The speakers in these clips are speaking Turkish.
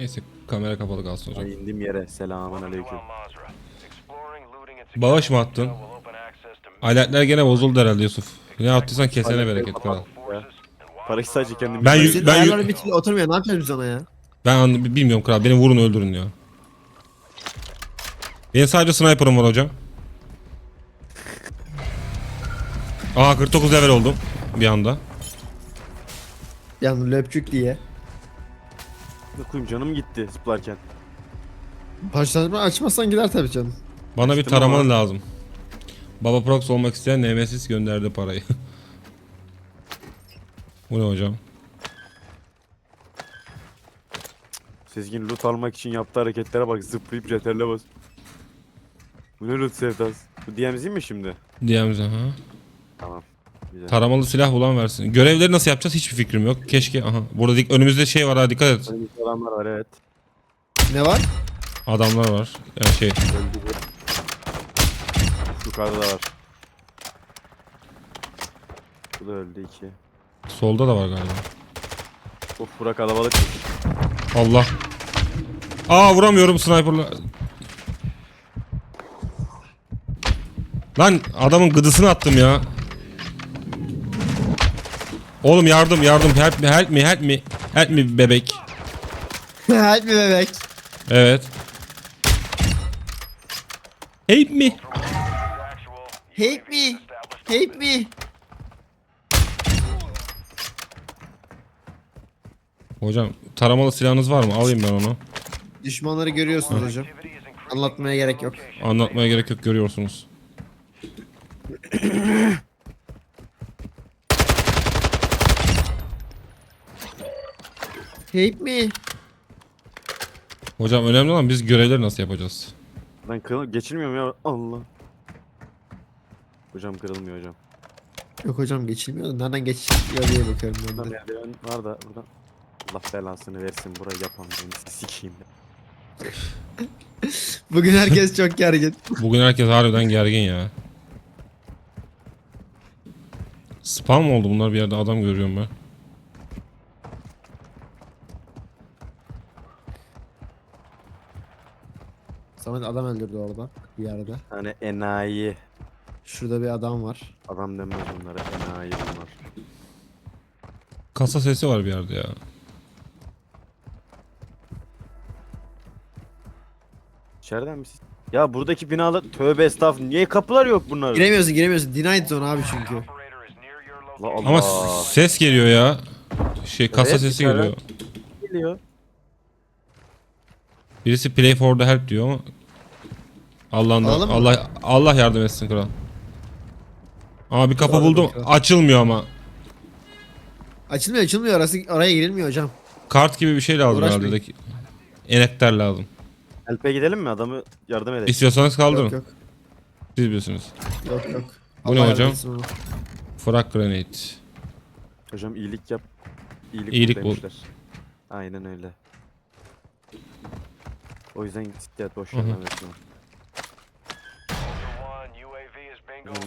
Neyse kamera kapalı kalsın hocam. Ay indim yere. Selamun aleyküm. Bağış mı attın? Aletler gene bozuldu herhalde Yusuf. Ne attıysan kesene bereket kral. Parayı sadece kendim Ben ben yüz- Ben ayarları bir türlü oturmuyor. Ne yapacağız biz ona ya? Ben an- bilmiyorum kral. Beni vurun öldürün ya. Benim sadece sniper'ım var hocam. Aa 49 level oldum bir anda. Yani löpçük diye. Koyayım canım gitti zıplarken. Başlatma açmazsan gider tabii canım. Bana bir taramalı ama. lazım. Baba Prox olmak isteyen Nemesis gönderdi parayı. Bu ne hocam? Sezgin loot almak için yaptığı hareketlere bak zıplayıp CTRL'e bas. Bu ne loot sevdası? Bu DMZ mi şimdi? Diyemize ha. Tamam. Güzel. Taramalı silah bulan versin. Görevleri nasıl yapacağız hiçbir fikrim yok. Keşke aha burada dik önümüzde şey var ha dikkat et. Önümüzde adamlar var evet. Ne var? Adamlar var. Yani şey Öldü bir. Yukarıda da var. Bu da öldü iki. solda da var galiba. Of Burak kalabalık. Allah. Aa vuramıyorum sniper'la. Lan adamın gıdısını attım ya. Oğlum yardım yardım help me help me help me help me bebek. Help me bebek. Evet. Help me. Help me. Help me. Hocam taramalı silahınız var mı? Alayım ben onu. Düşmanları görüyorsunuz hocam. Anlatmaya gerek yok. Anlatmaya gerek yok görüyorsunuz. Help me. Hocam önemli olan biz görevleri nasıl yapacağız? Ben kırıl geçilmiyorum ya. Allah. Hocam kırılmıyor hocam. Yok hocam geçilmiyor da nereden geçiliyor diye bakıyorum ben de. merdiven var da buradan. Allah belasını versin burayı yapan beni sikeyim. Bugün herkes çok gergin. Bugün herkes harbiden gergin ya. Spam mı oldu bunlar bir yerde adam görüyorum ben. Samet adam öldürdü orada bir yerde. Hani enayi. Şurada bir adam var. Adam denmez onlara enayi bunlar. Kasa sesi var bir yerde ya. İçeriden misin? Ya buradaki binalar tövbe estağfurullah niye kapılar yok bunların? Giremiyorsun giremiyorsun. Denied zone abi çünkü. Allah Allah. Ama ses geliyor ya. Şey kasa Evet, sesi içeriden. geliyor. geliyor. Birisi play for the help diyor ama Allah'ın da- Alalım mı? Allah Allah yardım etsin kral. Ama bir kapı Alalım buldum. kral. Açılmıyor ama. Açılmıyor açılmıyor orası oraya girilmiyor hocam. Kart gibi bir şey lazım Uğraşmayın. herhalde. Enekter lazım. Help'e gidelim mi adamı yardım edelim. İstiyorsanız kaldırın. Yok yok. Siz biliyorsunuz. Yok yok. Bu ne Allah hocam? yardım etsin ona. Frag grenade. Hocam iyilik yap. İyilik, İyilik bul bul. demişler. Aynen öyle. O yüzden ciddiyet boş ver versin.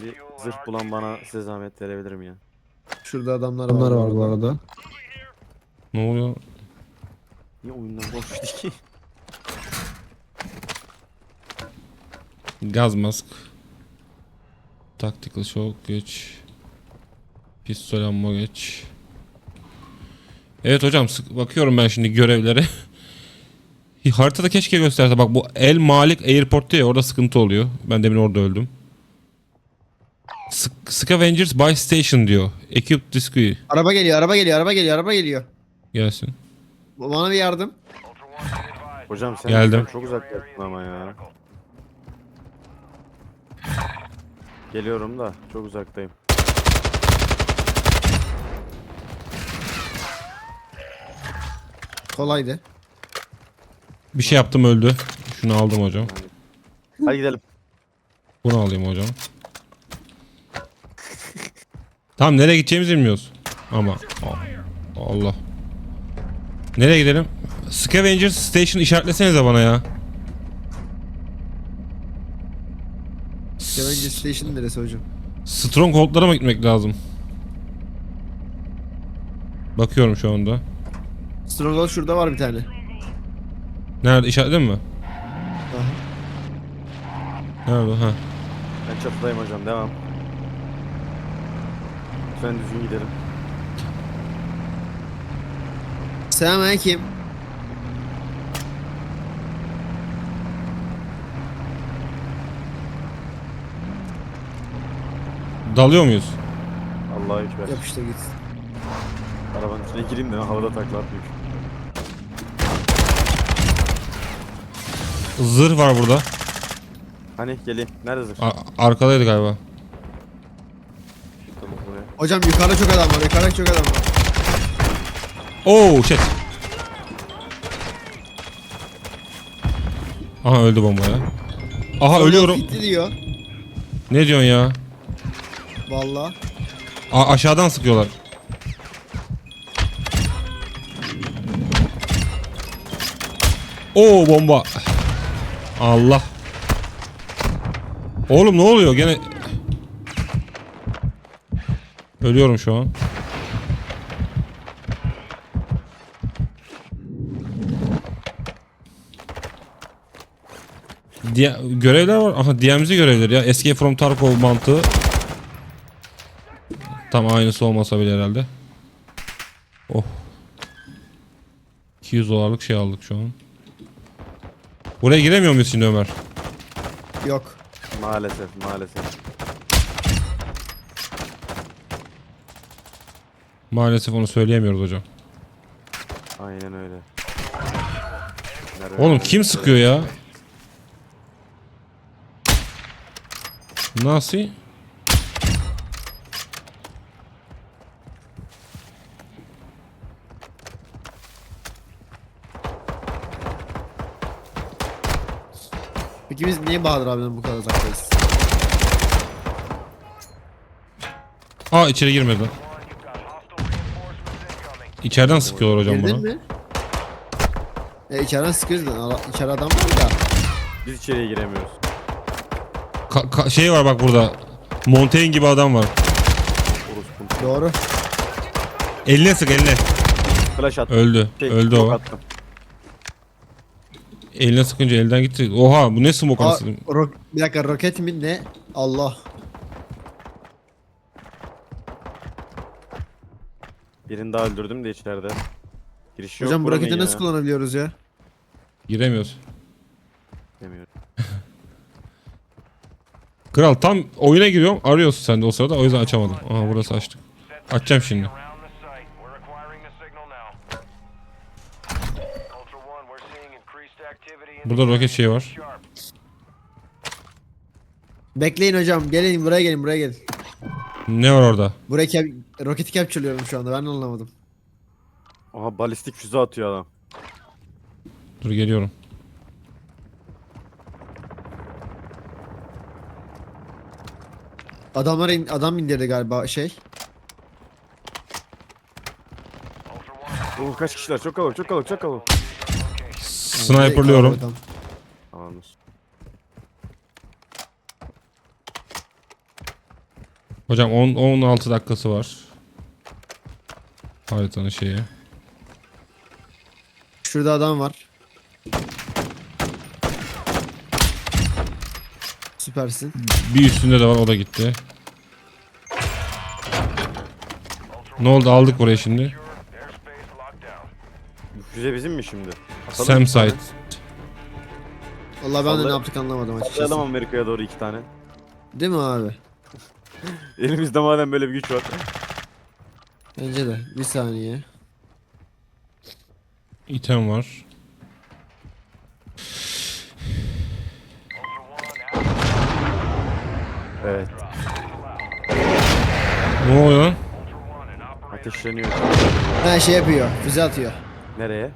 Bir zırh bulan bana size zahmet verebilir mi ya? Şurada adamlar, var, bu arada. Ne oluyor? Niye oyundan boş ki? Gaz mask. Tactical shock geç. Pistol ammo geç. Evet hocam sık bakıyorum ben şimdi görevlere. Haritada keşke gösterse bak bu El Malik Airport diye orada sıkıntı oluyor. Ben demin orada öldüm. Sc- Scavengers by Station diyor. Equip Disque Araba geliyor araba geliyor araba geliyor araba geliyor. gelsin. Bana bir yardım. Hocam sen Geldim. çok uzaktasın ama ya. Geliyorum da çok uzaktayım. Kolaydı. Bir şey yaptım öldü. Şunu aldım hocam. Hadi gidelim. Bunu alayım hocam. Tamam nereye gideceğimizi bilmiyoruz. Ama Allah. Nereye gidelim? Scavengers Station işaretlesenize bana ya. Scavenger Station neresi hocam? Stronghold'lara mı gitmek lazım? Bakıyorum şu anda. Stronghold şurada var bir tane. Nerede işaretledin mi? Aha. Nerede? o? Ha. Ben çatıdayım hocam devam. Lütfen düzgün gidelim. Selamünaleyküm. Dalıyor muyuz? Allah'a ekber. Yapıştır git. Arabanın içine gireyim de havada takla atmayayım. Zırh var burada. Hani geleyim. Nerede zırh? A- arkadaydı galiba. Tamam buraya. Hocam yukarıda çok adam var. Yukarıda çok adam var. Oo shit. Aha öldü bomba ya. Aha ölüyorum. Gitti diyor. Ne diyorsun ya? Vallahi. A- aşağıdan sıkıyorlar. Oo bomba. Allah. Oğlum ne oluyor gene? Ölüyorum şu an. Diye görevler var. Aha DMZ görevleri ya. Escape from Tarkov mantığı. Tam aynısı olmasa bile herhalde. Oh. 200 dolarlık şey aldık şu an. Buraya giremiyor muyuz şimdi Ömer? Yok. Maalesef maalesef. Maalesef onu söyleyemiyoruz hocam. Aynen öyle. Nerede Oğlum kim sıkıyor ya? Nasıl? Peki biz niye Bahadır abiden bu kadar uzaktayız? Aa içeri girmedi. İçeriden sıkıyorlar hocam Girdin buna. mi? Ya içeriden sıkıyoruz. Ala- İçeri adam var da. Biz içeriye giremiyoruz. Ka- ka- şey var bak burada. Montaigne gibi adam var. Orospu. Doğru. Eline sık eline. Flash attım. Öldü. Şey, Öldü yok o. attım. Eline sıkınca elden gitti. Oha bu ne smoke Aa, anasını? ro- bir dakika roket mi ne? Allah. Birini daha öldürdüm de içeride. Giriş yok Hocam bu buranın roketi ya. nasıl kullanabiliyoruz ya? Giremiyoruz. Demiyorum. Kral tam oyuna giriyorum arıyorsun sen de o sırada o yüzden açamadım. Aha burası açtık. Açacağım şimdi. Burada roket şeyi var. Bekleyin hocam. Gelin buraya gelin buraya gelin. Ne var orada? Buraya cap roketi capture'lıyorum şu anda. Ben de anlamadım. Aha balistik füze atıyor adam. Dur geliyorum. Adamlar in- adam indirdi galiba şey. Oo kaç kişiler? Çok kalabalık, çok kalabalık, çok kalabalık. Sniperlıyorum. Adam. Tamamdır. Hocam 10 16 dakikası var. Haritanın şeyi. Şurada adam var. Süpersin. Bir üstünde de var o da gitti. Ne oldu aldık burayı şimdi. füze bizim mi şimdi? Atalım Sam bir tane. site. Vallahi ben de ne yaptık anlamadım Atlayalım açıkçası. Amerika'ya doğru iki tane. Değil mi abi? Elimizde madem böyle bir güç var. Bence de. Bir saniye. İtem var. Evet. Ne oluyor lan? Ateşleniyor. Ha şey yapıyor. Füze atıyor. Nereye?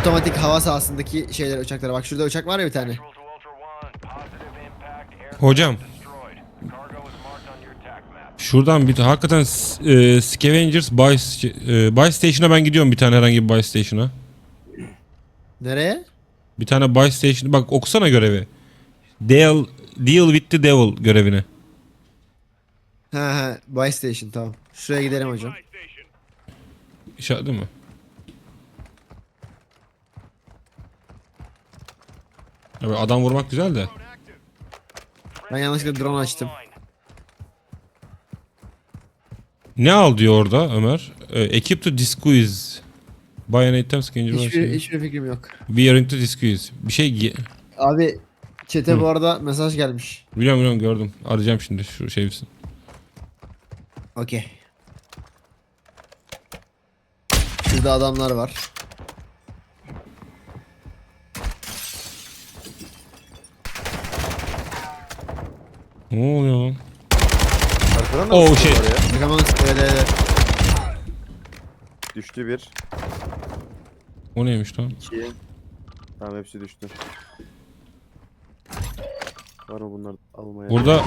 Otomatik hava sahasındaki şeyler uçaklara. Bak şurada uçak var ya bir tane. Hocam şuradan bir hakikaten e, Scavengers buy, e, buy Station'a ben gidiyorum bir tane herhangi bir buy Station'a. Nereye? Bir tane buy Station bak okusana görevi. Deal, deal with the devil görevini. Ha ha. Buy station tamam. Şuraya gidelim hocam. İşaretli mi? Evet, adam vurmak güzel de. Ben yanlışlıkla drone açtım. Ne al diyor orada Ömer? Ee, equip to disguise. Buy an item skin. Hiçbir, hiçbir fikrim yok. Wearing to disguise. Bir şey gi- Abi chat'e bu arada mesaj gelmiş. Biliyorum biliyorum gördüm. Arayacağım şimdi şu şey bitsin. Okey. Şurada adamlar var. Ne oluyor lan? Arkadan da Oh, mı shit. sıkıyorlar ya? Bakalım öyle öyle. Düştü bir. O neymiş lan? İki. Tamam hepsi düştü. Var mı bunlar almaya? Burada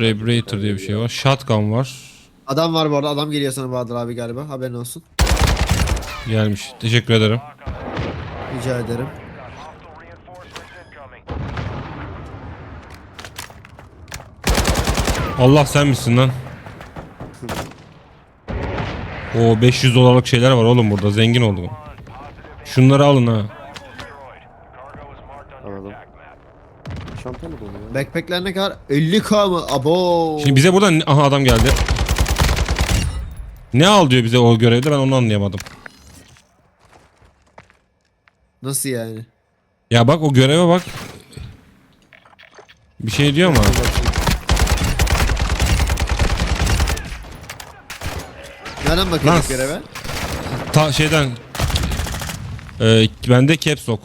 Rebrator diye bir şey var. Shotgun var. Adam var bu arada. Adam geliyor sana Bahadır abi galiba. Haberin olsun. Gelmiş. Teşekkür ederim. Rica ederim. Hostile reinforcements incoming. Allah sen misin lan? O 500 dolarlık şeyler var oğlum burada. Zengin oldum. Şunları alın ha. Alalım. Çanta mı dolu ya? Backpackler ne kadar? 50k mı? Abo. Şimdi bize buradan aha adam geldi. Ne al diyor bize o görevde ben onu anlayamadım. Nasıl yani? Ya bak o göreve bak. Bir şey diyor ama. Nereden bakıyoruz Lan- göreve? Ta şeyden. Ee, bende caps lock.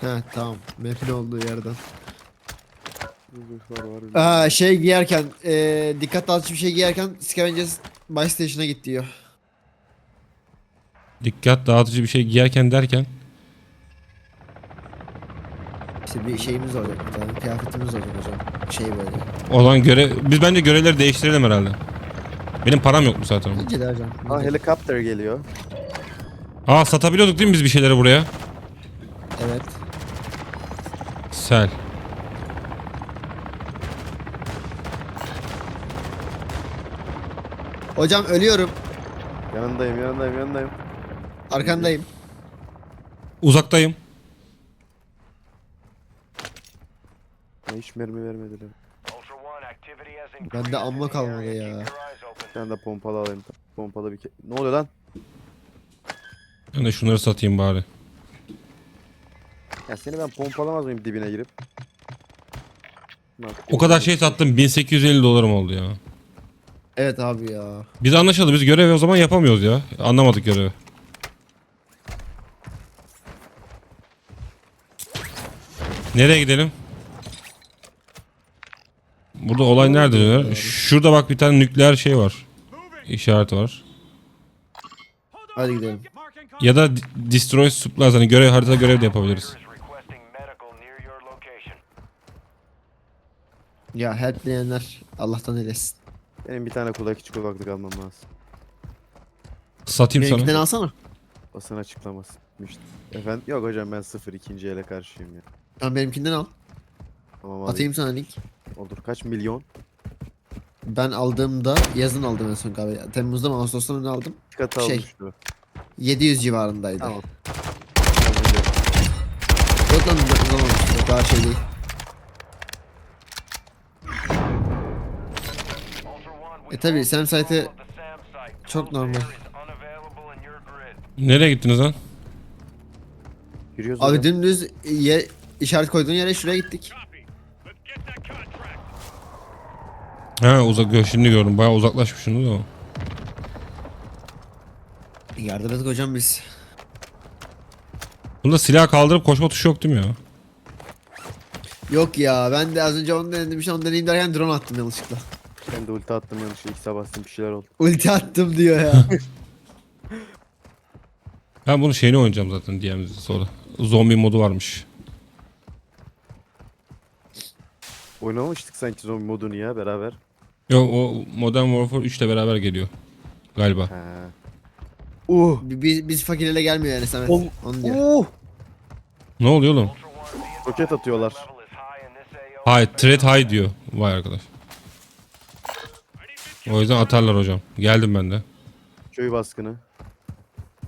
He tamam. Map'in olduğu yerden. Var. Aa, şey giyerken, e, dikkat dağıtıcı bir şey giyerken Scavengers Buy Station'a git diyor. Dikkat dağıtıcı bir şey giyerken derken. İşte bir şeyimiz olacak bir tane. Kıyafetimiz olacak hocam. Şey böyle. O zaman görev biz bence görevleri değiştirelim herhalde. Benim param yok mu zaten? Bence de hocam. Aa helikopter geliyor. Aa satabiliyorduk değil mi biz bir şeyleri buraya? Evet. Sel. Hocam ölüyorum. Yanındayım yanındayım yanındayım. Arkandayım. Uzaktayım. Bana hiç mermi vermediler. Bende amma kalmadı ya. Open. Ben de pompalı alayım. Pompalı bir ke... Ne oluyor lan? Ben de şunları satayım bari. Ya seni ben pompalamaz mıyım dibine girip? Bak, O kadar şey sattım 1850 dolarım oldu ya. Evet abi ya. Biz anlaşıldı biz görevi o zaman yapamıyoruz ya. Anlamadık görevi. Nereye gidelim? Burada olay nerede dönüyor? Şurada bak bir tane nükleer şey var. İşaret var. Hadi gidelim. Ya da destroy supplies hani görev haritada görev de yapabiliriz. Ya help diyenler Allah'tan eylesin. Benim bir tane kulak içi kulaklık almam lazım. Satayım Benimkinden sana. alsana. Basın açıklaması. Efendim yok hocam ben sıfır ikinci ele karşıyım ya. Tamam benimkinden al. Tamam abi. Atayım sana link. Olur. Kaç milyon? Ben aldığımda yazın aldım en son galiba. Temmuz'da mı Ağustos'ta mı ne aldım? Katı Şey. almıştı. 700 civarındaydı. Tamam. Yok lan o zaman işte, daha şey değil. E tabi Sam site'ı çok normal. Nereye gittiniz lan? Yürüyoruz Abi hocam. dümdüz ye, işaret koyduğun yere şuraya gittik. Ha uzak şimdi gördüm. Bayağı uzaklaşmışsınız ama. Yardım ettik hocam biz. Bunda silah kaldırıp koşma tuşu yok değil mi ya? Yok ya ben de az önce onu denedim işte onu deneyeyim derken drone attım yanlışlıkla. Ben de ulti attım yanlışlıkla. X'e bastım bir şeyler oldu. Ulti attım diyor ya. Ben bunun şeyini oynayacağım zaten DM'de sonra. Zombi modu varmış. Oynamamıştık sanki zombi modunu ya beraber. Yok o Modern Warfare 3 ile beraber geliyor. Galiba. He. Uh. Bi- biz, biz fakirlerle gelmiyor yani Samet. Ol- Onu diyor. Uh. Ne oluyor oğlum? Roket atıyorlar. Hayır threat high diyor. Vay arkadaş. O yüzden atarlar hocam. Geldim ben de. Köy baskını.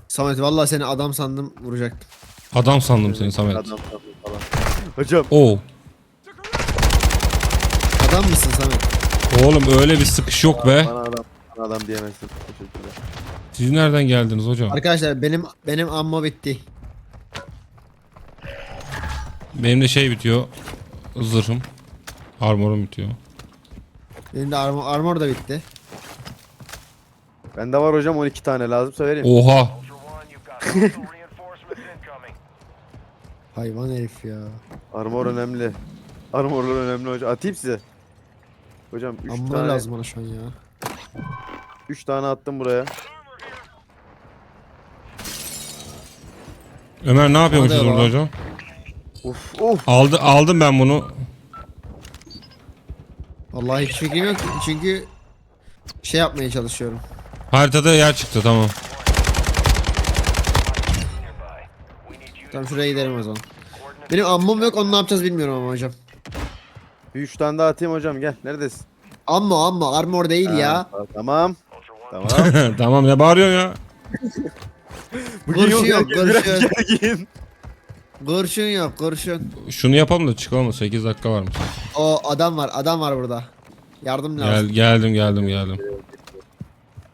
Samet vallahi seni adam sandım vuracaktım. Adam sandım seni Samet. Adam sandım falan. Hocam Oo. Adam mısın Samet? Oğlum öyle bir sıkış yok be. bana adam bana adam diyemezsin. Teşekkürler. Siz nereden geldiniz hocam? Arkadaşlar benim benim ammo bitti. Benim de şey bitiyor. Zırhım. Armorum bitiyor. Benim de armor, armor da bitti. Bende var hocam 12 tane lazımsa vereyim. Oha. Ultra One, you've got hostile reinforcements incoming. Hayvan herif ya. Armor önemli. Armorlar önemli hocam. Atayım size. Hocam 3 Ammo tane lazım bana şu an ya. 3 tane attım buraya. Ömer ne yapıyormuşuz Hadi ya. hocam? Uf uf. Aldı, aldım ben bunu. Vallahi hiç fikrim yok çünkü şey yapmaya çalışıyorum. Haritada yer çıktı tamam. Tamam şuraya gidelim o zaman. Benim ammom yok onu ne yapacağız bilmiyorum ama hocam. Bir 3 tane daha atayım hocam gel. Neredesin? Ammo ammo armor değil ya. Ha, tamam. Tamam. tamam ne bağırıyorsun ya? Kurşun yok, gel, kurşun. gergin. Kurşun yok kurşun. Şunu yapalım da çıkalım 8 dakika varmış. O adam var adam var burada. Yardım Gel, lazım. geldim geldim geldim.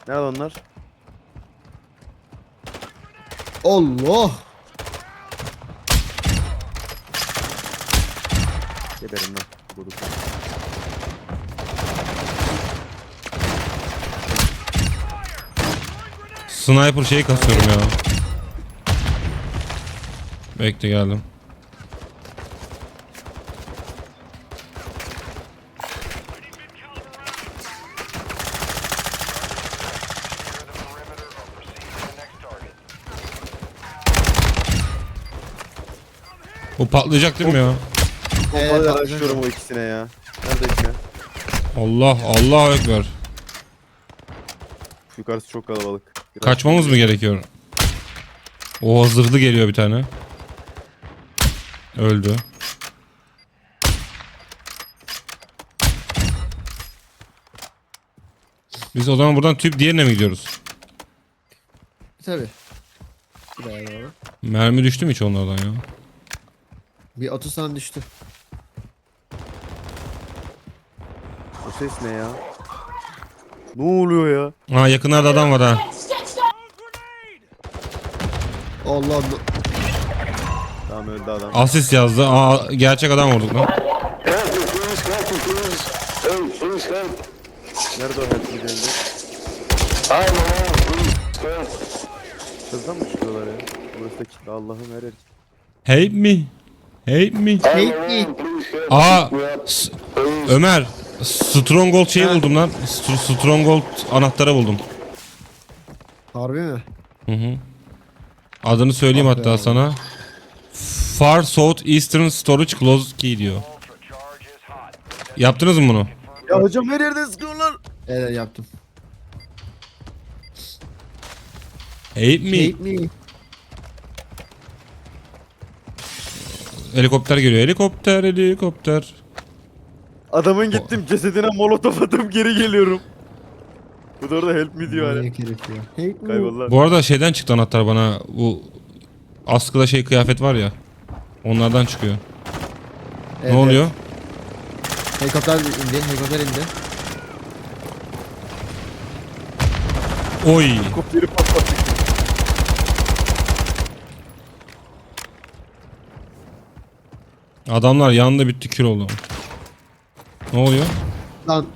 Nerede onlar? Allah. Geberim lan. Bulduk. Sniper şeyi kasıyorum ya. Bekle geldim. Bu patlayacak değil mi ya? Evet, Pompalı patlayacak. araştırıyorum o ikisine ya. Nerede ikisi? Allah Allah ekber. Yukarısı çok kalabalık. Biraz- Kaçmamız mı gerekiyor? O zırhlı geliyor bir tane. Öldü. Biz o zaman buradan tüp diğerine mi gidiyoruz? Doğru. Mermi düştü mü hiç onlardan ya? Bir 30 tane düştü. O ses ne ya? Ne oluyor ya? Aa yakınlarda adam var ha. Allah Allah. Tamam öldü adam. Asist yazdı. Aa gerçek adam vurduk lan. Nerede o help müdüründe? Kızdan mı çıkıyorlar ya? Burası da kitle Allah'ım her yer. Help me. Help me. Aa S- Ömer Stronghold şeyi buldum lan. St- Stronghold anahtarı buldum. Harbi mi? Hı hı. Adını söyleyeyim hatta Aferin. sana. Far South Eastern Storage Closed Key diyor. Yaptınız mı bunu? Ya hocam her yerde sıkıyorlar. Evet yaptım. Help me. Take me. Helikopter geliyor. Helikopter, helikopter. Adamın gittim cesedine molotof atıp geri geliyorum. Bu da orada help me diyor hala. Manyak herif ya. Take me. Kayboldular. Bu arada şeyden çıktı anahtar bana. Bu askıda şey kıyafet var ya. Onlardan çıkıyor. Evet, ne oluyor? Helikopter indi. Helikopter indi. Oy. Kopyeri patlattık. Adamlar yanında bitti kül oldu. Ne oluyor? Lan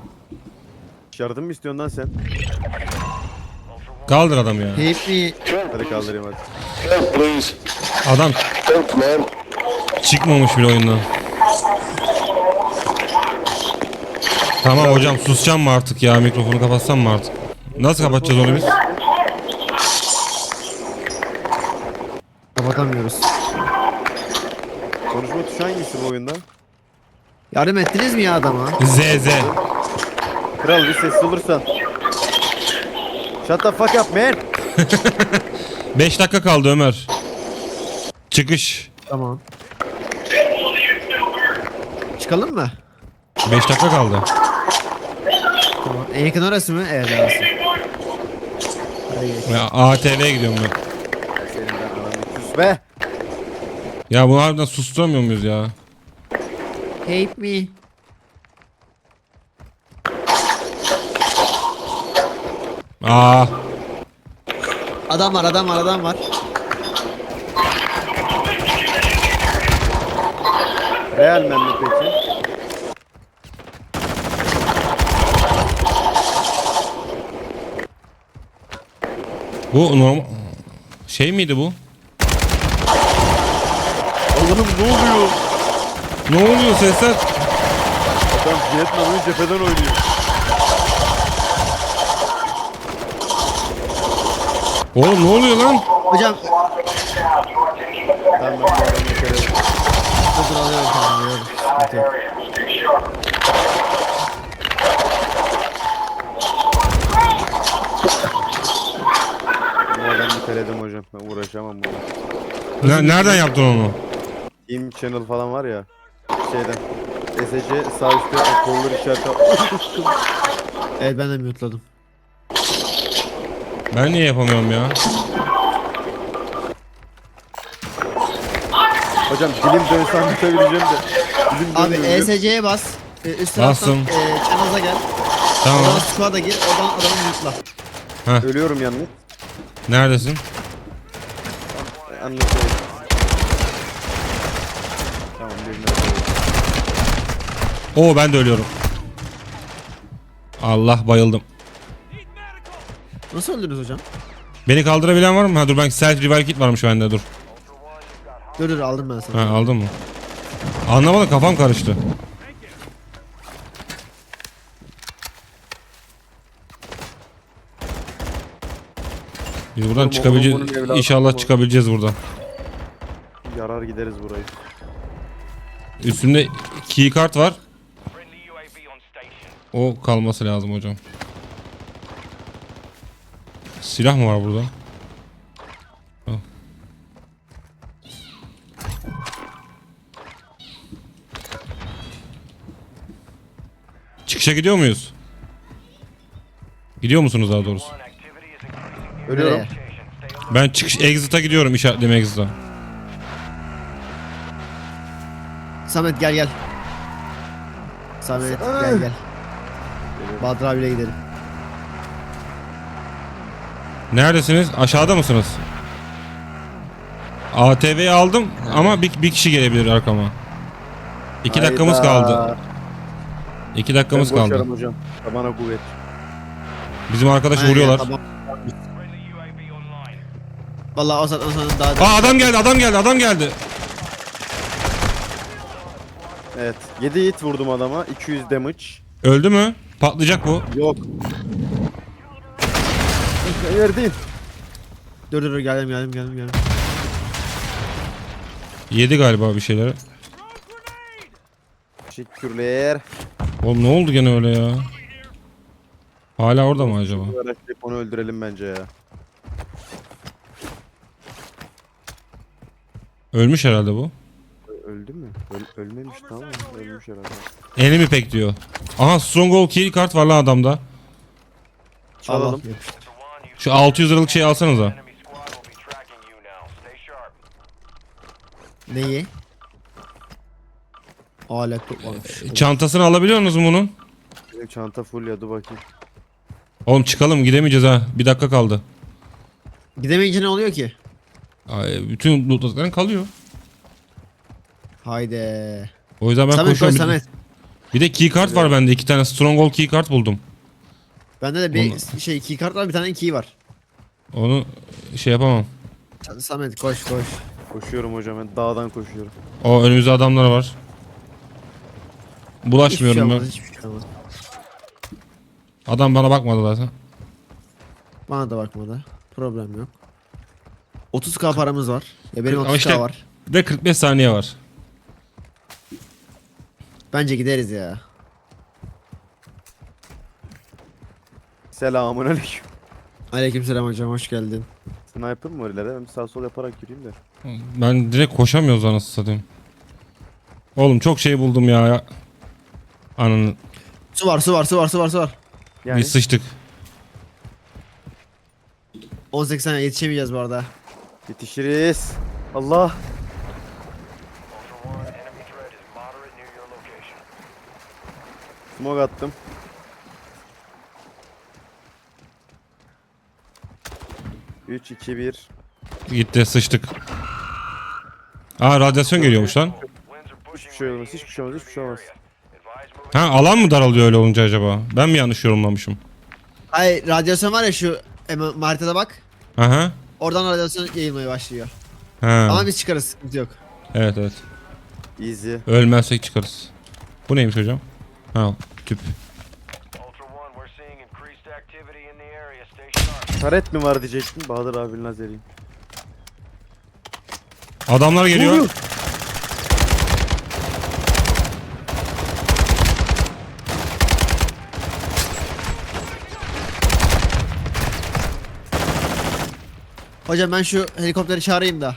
Yardım mı istiyorsun lan sen? Kaldır adam ya. me. Hadi kaldırayım hadi. Help, please. Adam Help, man. çıkmamış bile oyundan. Tamam hocam susacağım mı artık ya mikrofonu kapatsam mı artık? Nasıl kapatacağız onu biz? Kapatamıyoruz. Konuşma tuşu hangisi bu oyunda? Yardım ettiniz mi ya adama? Z Z. Kral bir sessiz olursan. Shut the fuck up man. 5 dakika kaldı Ömer. Çıkış. Tamam. Çıkalım mı? 5 dakika kaldı. Tamam. En yakın orası mı? Evet orası. Hadi gidelim. Ya ATV'ye gidiyorum ben. Senin ben ananı küs be. Ya bunu harbiden susturamıyor muyuz ya? Hate me. Aa, Adam var adam var adam var. Real mi peki? bu normal şey miydi bu? Allah'ım ne oluyor? Ne oluyor sesler? Adam Vietnam'ı cepheden oynuyor. Oğlum ne oluyor lan? Hocam Ben ben bu adamı kere... dur alıyorum kendimi. Bu adamı hocam. Ben uğraşamam bununla. Ne- nereden yaptın onu? Team Channel falan var ya. Şeyden. SC sağ üstte o kolları işareti Evet ben de mute'ladım. Ben niye yapamıyorum ya? Hocam dilim dönse anlatabileceğim de. Dilim Abi dönmüyor. ESC'ye bas. Ee, üst taraftan Bastım. e, channel'a gel. Tamam. Oradan squad'a gir. Oradan adamı mute'la. Ölüyorum yalnız. Neredesin? Anlatayım. Tamam birine öldürdüm. Oo ben de ölüyorum. Allah bayıldım. Nasıl öldünüz hocam? Beni kaldırabilen var mı? Ha dur ben self revive kit varmış bende dur. Dur dur aldım ben sana. Ha aldın mı? Anlamadım kafam karıştı. Biz buradan Oğlum, oğlum, çıkabileceğiz. bunun evladı İnşallah var. çıkabileceğiz buradan. Yarar gideriz burayı. Üstünde keycard var. O kalması lazım hocam. Silah mı var burada? Al. Çıkışa gidiyor muyuz? Gidiyor musunuz daha doğrusu? Ölüyorum. Ben çıkış exit'a gidiyorum işaretleme exit'a. Samet gel gel. Samet gel gel. Bahadır abiyle gidelim. Neredesiniz? Aşağıda mısınız? ATV'yi aldım ama bir, bir kişi gelebilir arkama. İki dakikamız Hayda. kaldı. İki dakikamız Ben kaldı. koşarım hocam. Tabana kuvvet. Bizim arkadaşı Aynen, vuruyorlar. Tamam. Vallahi o saatten sonra daha Aa adam geldi, adam geldi, adam geldi. Evet. 7 hit vurdum adama. 200 damage. Öldü mü? Patlayacak bu. Yok. Hayır değil. Dur dur dur geldim geldim geldim geldim. Yedi galiba bir şeyleri. Teşekkürler. Oğlum ne oldu gene öyle ya? Hala orada mı acaba? Araçlayıp onu öldürelim bence ya. Ölmüş herhalde bu. Öldü mü? Öl- ölmemiş tamam mı? Ölmüş herhalde. Enemy pack diyor. Aha stronghold kill kart var lan adamda. Çalalım. Şu 600 liralık şeyi alsanıza. Neyi? Aa laptop varmış. Çantasını alabiliyor musunuz bunun? Benim çanta full ya dur bakayım. Oğlum çıkalım gidemeyeceğiz ha. Bir dakika kaldı. Gidemeyince ne oluyor ki? Ay, bütün lootladıkların kalıyor. Haydi. O yüzden ben Samet koy koşuyorum. Bir, Samet. bir de keycard var bende. iki tane stronghold keycard buldum. Bende de bir Onu- şey key kart var bir tane key var. Onu şey yapamam. Samet koş koş. Koşuyorum hocam ben dağdan koşuyorum. O önümüzde adamlar var. Bulaşmıyorum hiçbir şey ben. olmaz, hiçbir şey olmaz. Adam bana bakmadı zaten. Bana da bakmadı. Problem yok. 30k paramız var. Ya benim Ama 30k işte- var. Ve 45 saniye var. Bence gideriz ya. Selamun aleyküm. Aleykümselam hocam hoş geldin. Sniper mı öyle? Ben bir sağ sol yaparak yürüyeyim de. Ben direkt koşamıyoruz anasını satayım. Oğlum çok şey buldum ya. Ananı Su var su var su var su var su var. Yani bir sıçtık. 18 saniye yetişemeyeceğiz bu arada. yetişiriz. Allah. Smoke attım. Üç, iki, bir. Gitti sıçtık. Aa radyasyon geliyormuş lan. Hiçbir şey olmaz, hiçbir şey olmaz, hiçbir şey olmaz. Ha alan mı daralıyor öyle olunca acaba? Ben mi yanlış yorumlamışım? Ay radyasyon var ya şu em- haritada bak. Aha. Oradan radyasyon yayılmaya başlıyor. Ha. Ama biz çıkarız sıkıntı yok. Evet evet. Easy. Ölmezsek çıkarız. Bu neymiş hocam? Ha tüp. Taret mi var diyecektim. Bahadır abinin lazeriyim. Adamlar geliyor. Hocam ben şu helikopteri çağırayım da.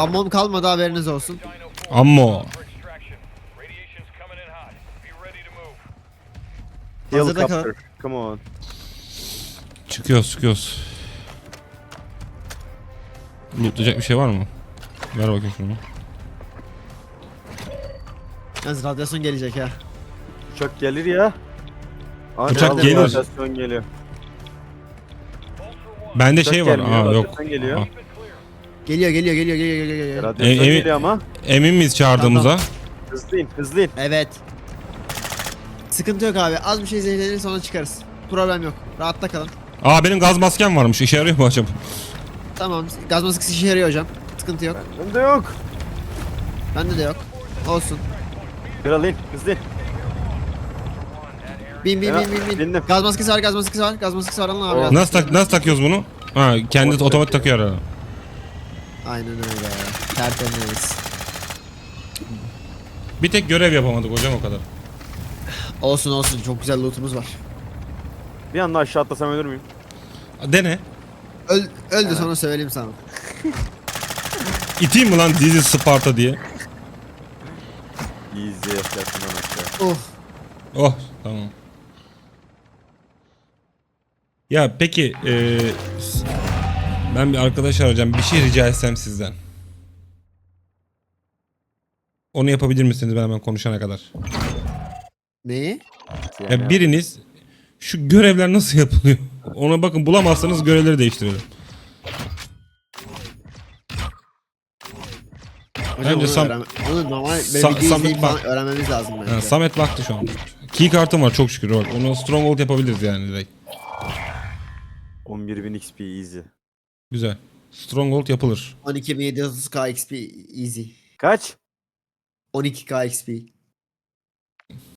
Ammom kalmadı haberiniz olsun. Dino 4, Ammo. Hazırda kal. Helicopter. Come on. Çıkıyoruz çıkıyoruz. Lootlayacak bir şey var mı? Ver bakayım şunu. Yalnız radyasyon gelecek ha. Uçak gelir ya. Hadi Uçak hadi, gelir. radyasyon geliyor. Bende Uçak şey var. gelmiyor, Aa yok. geliyor. Aa. Geliyor geliyor geliyor geliyor geliyor. geliyor. Radyasyon E, evi- geliyor ama. Emin miyiz çağırdığımıza? Hızlıyın hızlıyın. Evet. Sıkıntı yok abi. Az bir şey zehirlenir sonra çıkarız. Problem yok. Rahatta kalın. Aa benim gaz maskem varmış. İşe yarıyor mu acaba? Tamam. Gaz maskesi işe yarıyor hocam. Sıkıntı yok. Bende yok. Bende de yok. Olsun. Kral in hızlı in. Bin bin bin bin bin. bindim. Gaz maskesi var gaz maskesi var. Gaz maskesi var alın abi. Gaz Nasıl maskesi tak nasıl takıyoruz bunu? Ha kendi otomatik takıyor. takıyor herhalde. Aynen öyle. Tertemiz. Bir tek görev yapamadık hocam o kadar. Olsun olsun. Çok güzel lootumuz var. Bir anda aşağı atlasam ölür müyüm? Dene. Öl, öldü sonra söyleyeyim sana. İteyim mi lan dizi Sparta diye? Easy yapıyorsun lan aşağı. Oh. Oh tamam. Ya peki eee, ben bir arkadaş arayacağım. Bir şey rica etsem sizden. Onu yapabilir misiniz ben hemen konuşana kadar? Neyi? Yani Ya biriniz şu görevler nasıl yapılıyor? Ona bakın bulamazsanız görevleri değiştirelim. Hocam Bence onu, Sam- öğren- onu normal Sa- böyle video Samet izleyip bak- falan öğrenmemiz lazım bence. Ha, Samet baktı şu an. Key kartım var çok şükür. Bak. Onu stronghold yapabiliriz yani direkt. 11.000 XP easy. Güzel. Stronghold yapılır. 12730k XP easy. Kaç? 12k XP.